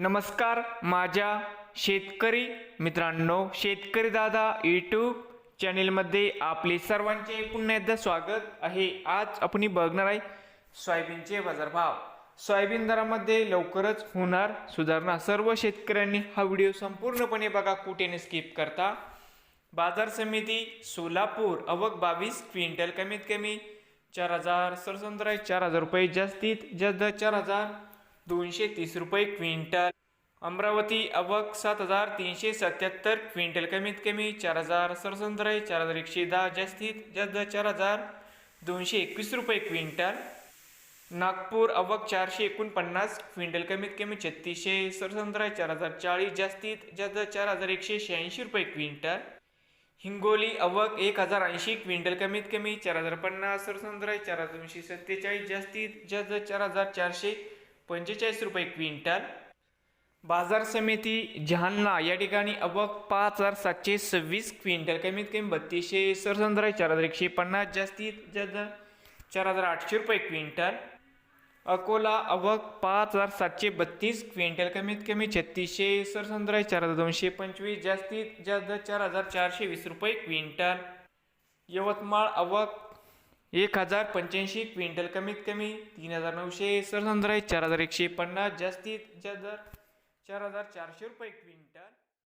नमस्कार माझ्या शेतकरी मित्रांनो शेतकरी दादा यूट्यूब चॅनेलमध्ये आपले सर्वांचे पुन्हा एकदा स्वागत आहे. आज आपण बघणार आहे सोयाबीनचे बाजारभाव. सोयाबीन दरामध्ये लवकरच होणार सुधारणा. सर्व शेतकऱ्यांनी हा व्हिडिओ संपूर्णपणे बघा कुठेने स्किप करता. बाजार समिती सोलापूर अवक बावीस क्विंटल कमीत कमी चार हजार सरसंद्राय चार हजार रुपये जास्तीत जास्त चार हजार दोनशे तीस रुपये क्विंटल. अमरावती अवक सात हजार तीनशे सत्याहत्तर क्विंटल. कमीत कमी चार हजार सरसंद्राय चार हजार एकशे दहा जास्तीत जास्त चार हजार दोनशे एकवीस रुपये क्विंटल. नागपूर अवक चारशे एकोणपन्नास क्विंटल. कमीत कमी छत्तीसशे सरसंद्राय चार हजार चाळीस जास्तीत जास्त चार हजार एकशे शहाऐंशी रुपये क्विंटल. हिंगोली अवक एक हजार ऐंशी क्विंटल. कमीत कमी चार हजार पन्नास सरसंद्राय चार हजार दोनशे सत्तेचाळीस जास्तीत जास्त चार हजार चारशे पंचेचाळीस रुपये क्विंटल. बाजार समिती जहान्ना या ठिकाणी अवक पाच हजार सातशे सव्वीस क्विंटल. कमीत कमी बत्तीसशे सरसंद्रा चार हजार एकशे पन्नास. जास्तीत जास्त चार हजार आठशे रुपये क्विंटल. अकोला अवक पाच हजार सातशे बत्तीस क्विंटल. कमीत कमी छत्तीसशे सरसंद्रा चार हजार दोनशे पंचवीस. जास्तीत जास्त चार हजार चारशे वीस रुपये क्विंटल. यवतमाळ अवक एक हजार पंच्याऐंशी क्विंटल कमीत कमी तीन हजार नऊशे सरसंद्राय चार हजार एकशे पन्नास जास्तीत जास्त चार हजार चारशे रुपये क्विंटल.